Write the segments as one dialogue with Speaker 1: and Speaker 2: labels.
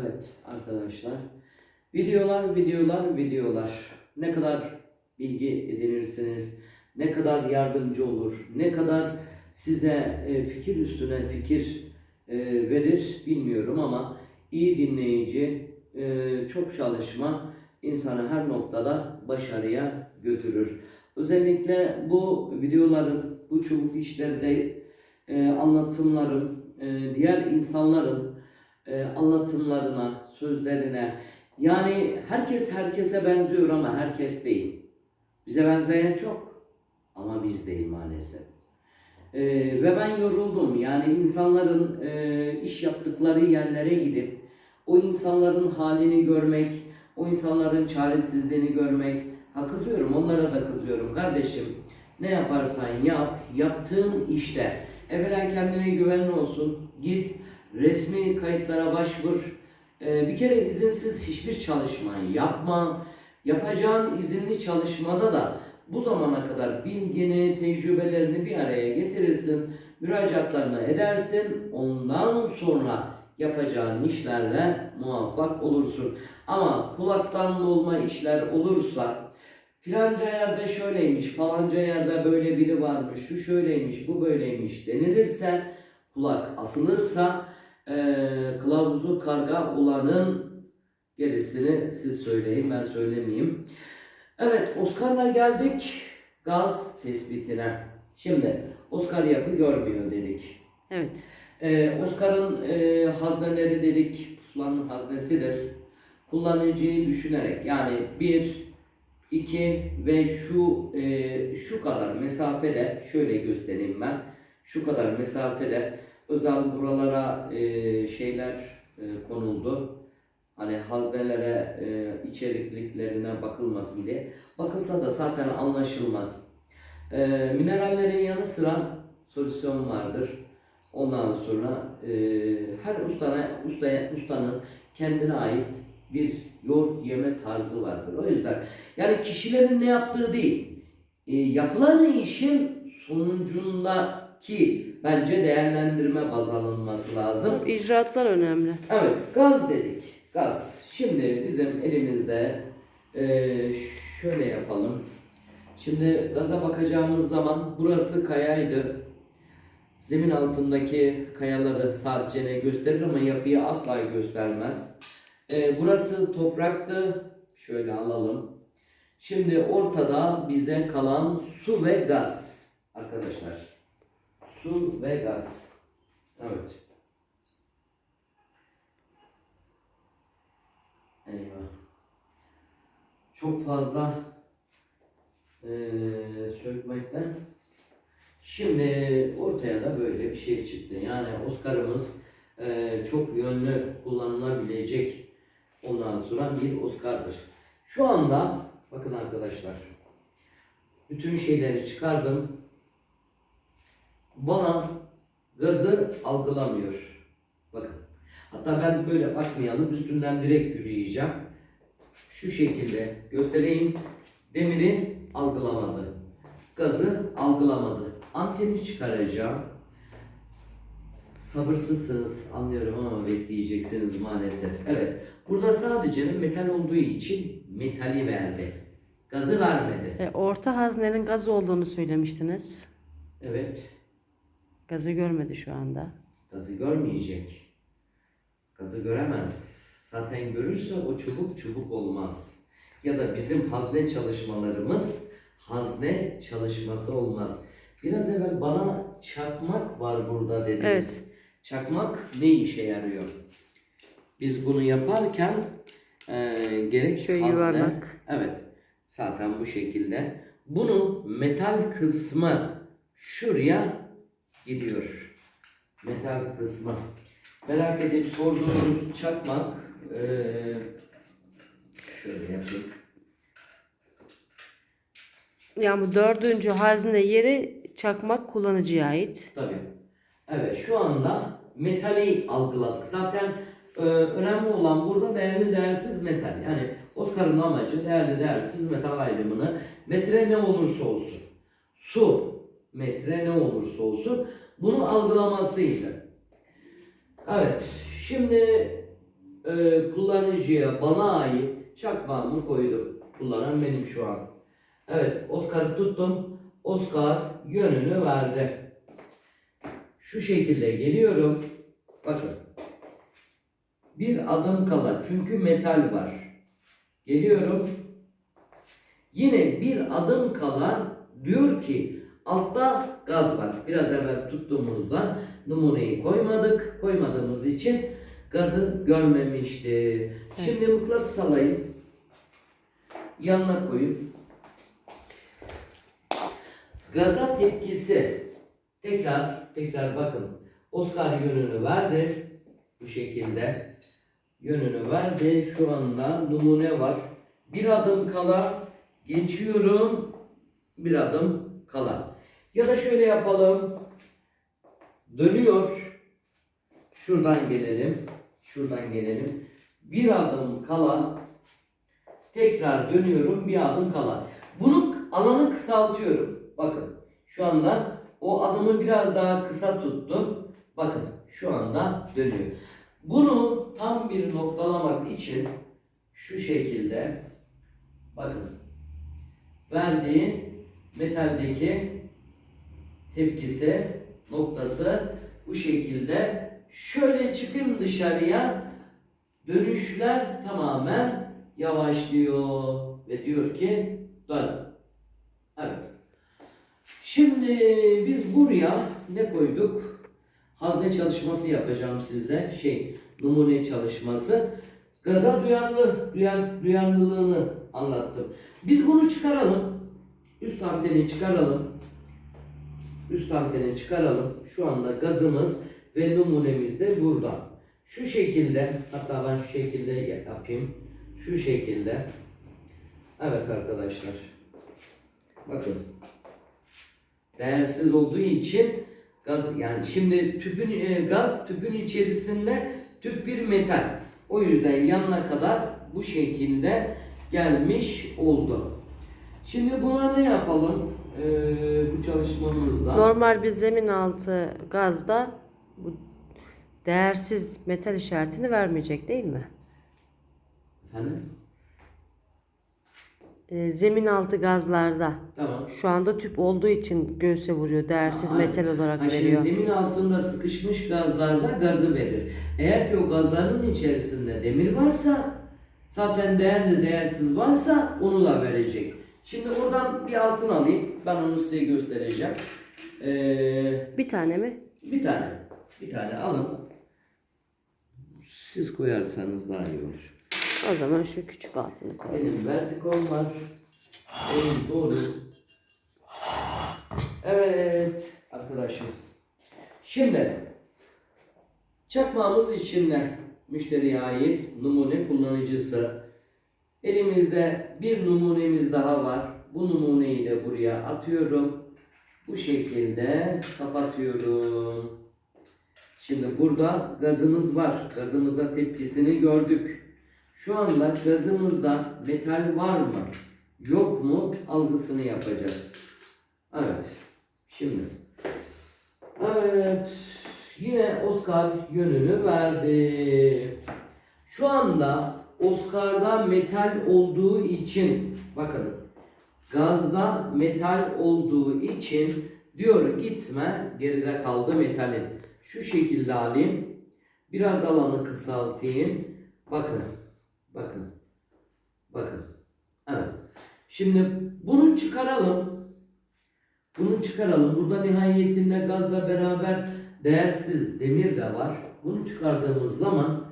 Speaker 1: Evet arkadaşlar. Videolar, videolar, videolar. Ne kadar bilgi edinirsiniz, ne kadar yardımcı olur, ne kadar size e, fikir üstüne fikir e, verir bilmiyorum ama iyi dinleyici, e, çok çalışma insanı her noktada başarıya götürür. Özellikle bu videoların, bu çubuk işlerde anlatımların, diğer insanların e, anlatımlarına, sözlerine yani herkes herkese benziyor ama herkes değil. Bize benzeyen çok ama biz değil maalesef. E, ve ben yoruldum. Yani insanların e, iş yaptıkları yerlere gidip o insanların halini görmek, o insanların çaresizliğini görmek. Ha kızıyorum, onlara da kızıyorum. Kardeşim ne yaparsan yap, yaptığın işte evvela kendine güvenin olsun. Git resmi kayıtlara başvur. Ee, bir kere izinsiz hiçbir çalışmayı yapma. Yapacağın izinli çalışmada da bu zamana kadar bilgini, tecrübelerini bir araya getirirsin. Müracaatlarını edersin. Ondan sonra yapacağın işlerle muvaffak olursun. Ama kulaktan dolma işler olursa filanca yerde şöyleymiş, falanca yerde böyle biri varmış, şu şöyleymiş, bu böyleymiş denilirse, kulak asılırsa eee kılavuzu karga olanın gerisini siz söyleyin ben söylemeyeyim. Evet Oscar'la geldik gaz tespitine. Şimdi Oscar yapı görmüyor dedik.
Speaker 2: Evet.
Speaker 1: Ee, Oscar'ın e, hazneleri dedik, pusulanın haznesidir. Kullanıcıyı düşünerek yani bir, iki ve şu e, şu kadar mesafede şöyle göstereyim ben. Şu kadar mesafede özel buralara e, şeyler e, konuldu. Hani haznelere, e, içerikliklerine bakılmasın diye. Bakılsa da zaten anlaşılmaz. E, minerallerin yanı sıra solüsyon vardır. Ondan sonra e, her ustana, ustaya, ustanın kendine ait bir yoğurt yeme tarzı vardır. O yüzden yani kişilerin ne yaptığı değil, e, yapılan işin sonucundaki bence değerlendirme baz alınması lazım.
Speaker 2: İcraatlar önemli.
Speaker 1: Evet, gaz dedik. Gaz. Şimdi bizim elimizde eee, şöyle yapalım. Şimdi gaza bakacağımız zaman burası kayaydı. Zemin altındaki kayaları sadece ne gösterir ama yapıyı asla göstermez. Eee, burası topraktı. Şöyle alalım. Şimdi ortada bize kalan su ve gaz. Arkadaşlar. Su ve gaz. Evet. Eyvah. Çok fazla eee sökmekten. Şimdi ortaya da böyle bir şey çıktı. Yani Oscar'ımız eee, çok yönlü kullanılabilecek ondan sonra bir Oscar'dır. Şu anda bakın arkadaşlar bütün şeyleri çıkardım. Bana gazı algılamıyor. Bakın. Hatta ben böyle bakmayalım. Üstünden direkt yürüyeceğim. Şu şekilde göstereyim. Demiri algılamadı. Gazı algılamadı. Anteni çıkaracağım. Sabırsızsınız anlıyorum ama bekleyeceksiniz maalesef. Evet. Burada sadece metal olduğu için metali verdi. Gazı vermedi.
Speaker 2: E, orta haznenin gaz olduğunu söylemiştiniz.
Speaker 1: Evet.
Speaker 2: Gazı görmedi şu anda.
Speaker 1: Gazı görmeyecek. Gazı göremez. Zaten görürse o çubuk çubuk olmaz. Ya da bizim hazne çalışmalarımız hazne çalışması olmaz. Biraz evvel bana çakmak var burada dediniz.
Speaker 2: Evet.
Speaker 1: Çakmak ne işe yarıyor? Biz bunu yaparken e, gerek
Speaker 2: Şöyle
Speaker 1: hazne,
Speaker 2: yuvarlak.
Speaker 1: evet zaten bu şekilde. Bunun metal kısmı şuraya gidiyor. Metal kısmı. Merak edip sorduğunuz çakmak eee şöyle yapayım.
Speaker 2: Yani bu dördüncü hazne yeri çakmak kullanıcıya ait.
Speaker 1: Tabii. Evet şu anda metali algıladık. Zaten e, önemli olan burada değerli değersiz metal. Yani Oscar'ın amacı değerli değersiz metal ayrımını metre ne olursa olsun. Su metre ne olursa olsun bunu algılamasıydı. Evet şimdi e, kullanıcıya bana ait çakmağımı koydum. Kullanan benim şu an. Evet Oscar'ı tuttum. Oscar yönünü verdi. Şu şekilde geliyorum. Bakın. Bir adım kala. Çünkü metal var. Geliyorum. Yine bir adım kala diyor ki altta gaz var. Biraz evvel tuttuğumuzda numuneyi koymadık. Koymadığımız için gazı görmemişti. Şimdi mıknatıs alayım. Yanına koyayım. Gaza tepkisi tekrar tekrar bakın. Oscar yönünü verdi. Bu şekilde yönünü verdi. Şu anda numune var. Bir adım kala geçiyorum. Bir adım kala. Ya da şöyle yapalım. Dönüyor. Şuradan gelelim. Şuradan gelelim. Bir adım kala tekrar dönüyorum. Bir adım kala. Bunun alanı kısaltıyorum. Bakın şu anda o adımı biraz daha kısa tuttum. Bakın şu anda dönüyor. Bunu tam bir noktalamak için şu şekilde bakın verdiği metaldeki tepkisi noktası bu şekilde şöyle çıkayım dışarıya dönüşler tamamen yavaşlıyor ve diyor ki dön. Evet. Şimdi biz buraya ne koyduk? Hazne çalışması yapacağım sizde. Şey, numune çalışması. Gaza duyarlı, duyar, duyarlılığını anlattım. Biz bunu çıkaralım. Üst anteni çıkaralım. Üst anteni çıkaralım. Şu anda gazımız ve numunemiz de burada. Şu şekilde, hatta ben şu şekilde yapayım. Şu şekilde. Evet arkadaşlar. Bakın. Değersiz olduğu için gaz yani şimdi tüpün e, gaz tüpün içerisinde tüp bir metal. O yüzden yanına kadar bu şekilde gelmiş oldu. Şimdi buna ne yapalım? Ee, bu çalışmamızda.
Speaker 2: Normal bir zemin altı gazda bu değersiz metal işaretini vermeyecek değil mi?
Speaker 1: Efendim?
Speaker 2: Ee, zemin altı gazlarda
Speaker 1: Tamam.
Speaker 2: şu anda tüp olduğu için göğse vuruyor. Değersiz
Speaker 1: Ha,
Speaker 2: metal olarak
Speaker 1: Ha,
Speaker 2: veriyor.
Speaker 1: zemin altında sıkışmış gazlarda gazı verir. Eğer ki o gazların içerisinde demir varsa zaten değerli değersiz varsa onu da verecek. Şimdi oradan bir altın alayım. Ben onu size göstereceğim. Ee,
Speaker 2: Bir tane mi?
Speaker 1: bir tane. Bir tane alın. Siz koyarsanız daha iyi olur.
Speaker 2: O zaman şu küçük altını koy.
Speaker 1: Benim vertikom var. Benim doğru. Evet arkadaşım. Şimdi çakmağımız içinde müşteriye ait numune kullanıcısı. Elimizde bir numunemiz daha var. Bu numuneyi de buraya atıyorum. Bu şekilde kapatıyorum. Şimdi burada gazımız var. Gazımıza tepkisini gördük. Şu anda gazımızda metal var mı? Yok mu? Algısını yapacağız. Evet. Şimdi. Evet. Yine Oscar yönünü verdi. Şu anda Oscar'da metal olduğu için bakın gazda metal olduğu için diyor gitme geride kaldı metalin. Şu şekilde alayım. Biraz alanı kısaltayım. Bakın. Bakın. Bakın. Evet. Şimdi bunu çıkaralım. Bunu çıkaralım. Burada nihayetinde gazla beraber değersiz demir de var. Bunu çıkardığımız zaman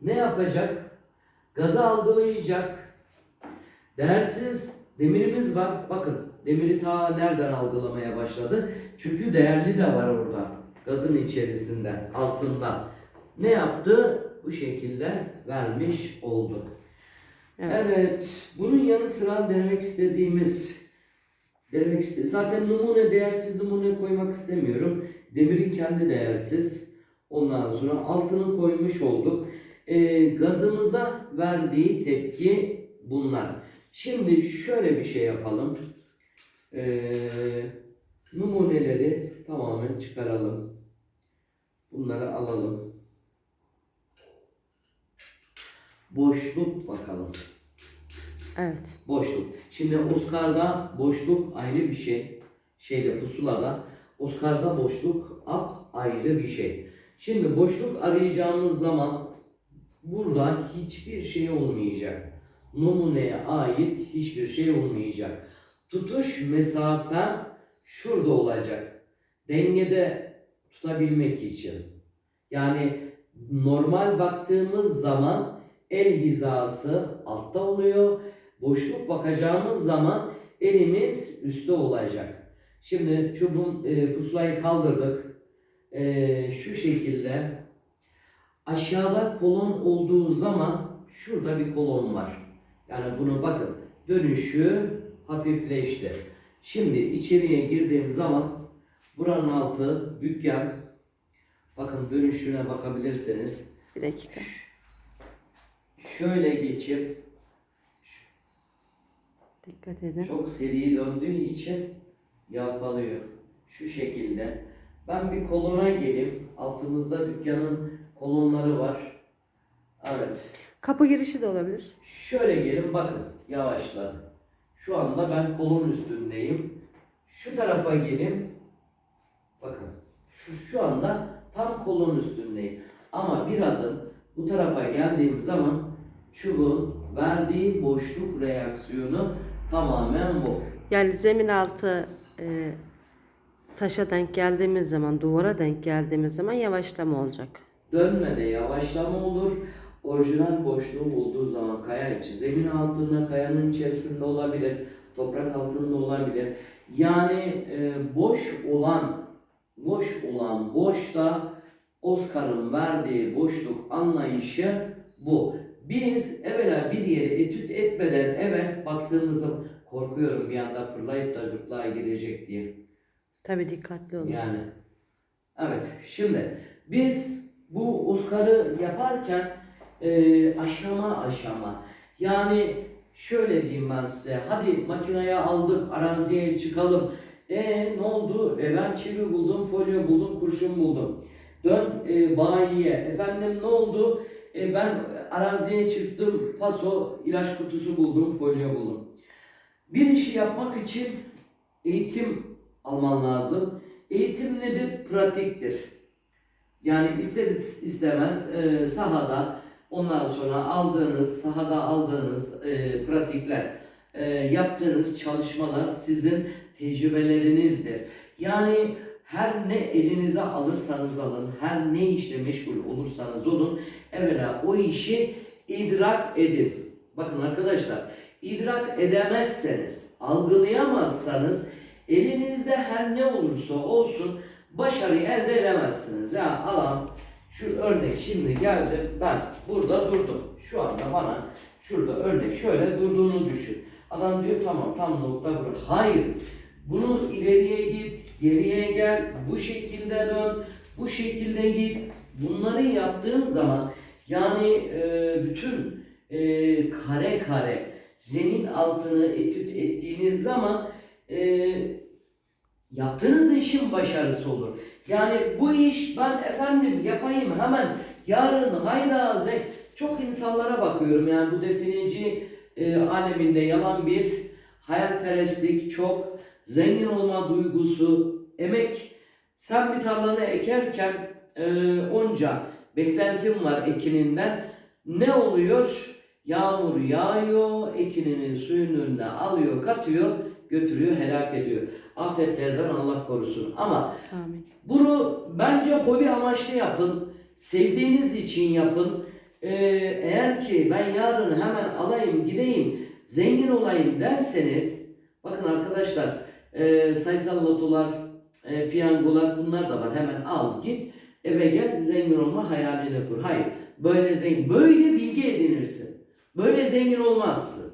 Speaker 1: ne yapacak? Gazı algılayacak. Değersiz demirimiz var. Bakın demiri ta nereden algılamaya başladı? Çünkü değerli de var orada. Gazın içerisinde, altında. Ne yaptı? Bu şekilde vermiş oldu.
Speaker 2: Evet.
Speaker 1: Evet. Bunun yanı sıra denemek istediğimiz denemek iste zaten numune değersiz numune koymak istemiyorum. Demirin kendi değersiz. Ondan sonra altını koymuş olduk. Ee, gazımıza verdiği tepki bunlar. Şimdi şöyle bir şey yapalım. Ee, numuneleri tamamen çıkaralım. Bunları alalım. boşluk bakalım.
Speaker 2: Evet.
Speaker 1: Boşluk. Şimdi Oscar'da boşluk ayrı bir şey. Şeyde pusulada. Oscar'da boşluk ap ayrı bir şey. Şimdi boşluk arayacağımız zaman burada hiçbir şey olmayacak. Numuneye ait hiçbir şey olmayacak. Tutuş mesafem şurada olacak. Dengede tutabilmek için. Yani normal baktığımız zaman el hizası altta oluyor. Boşluk bakacağımız zaman elimiz üstte olacak. Şimdi çubuğun e, pusulayı kaldırdık. E, şu şekilde aşağıda kolon olduğu zaman şurada bir kolon var. Yani bunu bakın dönüşü hafifleşti. Şimdi içeriye girdiğim zaman buranın altı dükkan. Bakın dönüşüne bakabilirsiniz.
Speaker 2: Bir dakika.
Speaker 1: Şöyle geçip
Speaker 2: Dikkat edin.
Speaker 1: çok seri döndüğü için yalpalıyor. Şu şekilde. Ben bir kolona geleyim. Altımızda dükkanın kolonları var. Evet.
Speaker 2: Kapı girişi de olabilir.
Speaker 1: Şöyle gelin bakın yavaşla. Şu anda ben kolon üstündeyim. Şu tarafa gelin. Bakın. Şu, şu anda tam kolon üstündeyim. Ama bir adım bu tarafa geldiğim zaman çubuğun verdiği boşluk reaksiyonu tamamen bu.
Speaker 2: Yani zemin altı e, taşa denk geldiğimiz zaman, duvara denk geldiğimiz zaman yavaşlama olacak.
Speaker 1: Dönmede yavaşlama olur. Orijinal boşluğu bulduğu zaman kaya içi zemin altında, kayanın içerisinde olabilir, toprak altında olabilir. Yani e, boş olan, boş olan boşta Oscar'ın verdiği boşluk anlayışı bu. Biz evvela bir yeri etüt etmeden eve baktığımızda korkuyorum bir anda fırlayıp da gırtlağa girecek diye.
Speaker 2: Tabii dikkatli olun.
Speaker 1: Yani. Evet. Şimdi biz bu Oscar'ı yaparken e, aşama aşama. Yani şöyle diyeyim ben size hadi makineye aldık araziye çıkalım. E ne oldu? E ben çivi buldum folyo buldum kurşun buldum. Dön e, bayiye. Efendim ne oldu? E, ben araziye çıktım paso ilaç kutusu buldum folyo buldum. Bir işi yapmak için eğitim alman lazım. Eğitim nedir? Pratiktir. Yani ister istemez e, sahada ondan sonra aldığınız, sahada aldığınız e, pratikler, e, yaptığınız çalışmalar sizin tecrübelerinizdir. Yani her ne elinize alırsanız alın, her ne işte meşgul olursanız olun, evvela o işi idrak edin. Bakın arkadaşlar, idrak edemezseniz, algılayamazsanız elinizde her ne olursa olsun başarıyı elde edemezsiniz. Ya alan şu örnek şimdi geldi ben burada durdum. Şu anda bana şurada örnek şöyle durduğunu düşün. Adam diyor tamam tam nokta burası. Hayır. Bunu ileriye git, geriye gel, bu şekilde dön, bu şekilde git. Bunları yaptığın zaman yani e, bütün e, kare kare zemin altını etüt ettiğiniz zaman e, yaptığınız işin başarısı olur. Yani bu iş ben efendim yapayım hemen. Yarın hayda zek çok insanlara bakıyorum yani bu defineci e, aleminde yalan bir hayalperestlik çok. Zengin olma duygusu emek. Sen bir tarlanı ekerken e, onca beklentim var ekininden. Ne oluyor? Yağmur yağıyor, ekininin suyun önüne alıyor, katıyor, götürüyor, helak ediyor. Afetlerden Allah korusun. Ama
Speaker 2: Amin.
Speaker 1: bunu bence hobi amaçlı yapın. Sevdiğiniz için yapın. Ee, eğer ki ben yarın hemen alayım, gideyim, zengin olayım derseniz bakın arkadaşlar e, sayısal lotolar, e, piyangolar bunlar da var. Hemen al git eve gel zengin olma hayalini kur. Hayır. Böyle zengin, böyle bilgi edinirsin. Böyle zengin olmazsın.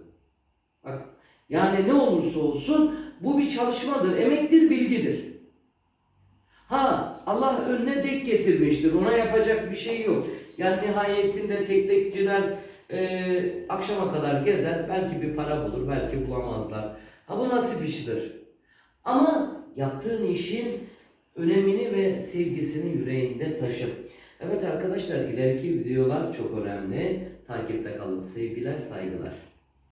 Speaker 1: Yani ne olursa olsun bu bir çalışmadır, emektir, bilgidir. Ha Allah önüne dek getirmiştir. Ona yapacak bir şey yok. Yani nihayetinde tek tekçiler e, akşama kadar gezer. Belki bir para bulur, belki bulamazlar. Ha bu nasip işidir. Ama yaptığın işin önemini ve sevgisini yüreğinde taşı. Evet arkadaşlar ileriki videolar çok önemli. Takipte kalın. Sevgiler, saygılar.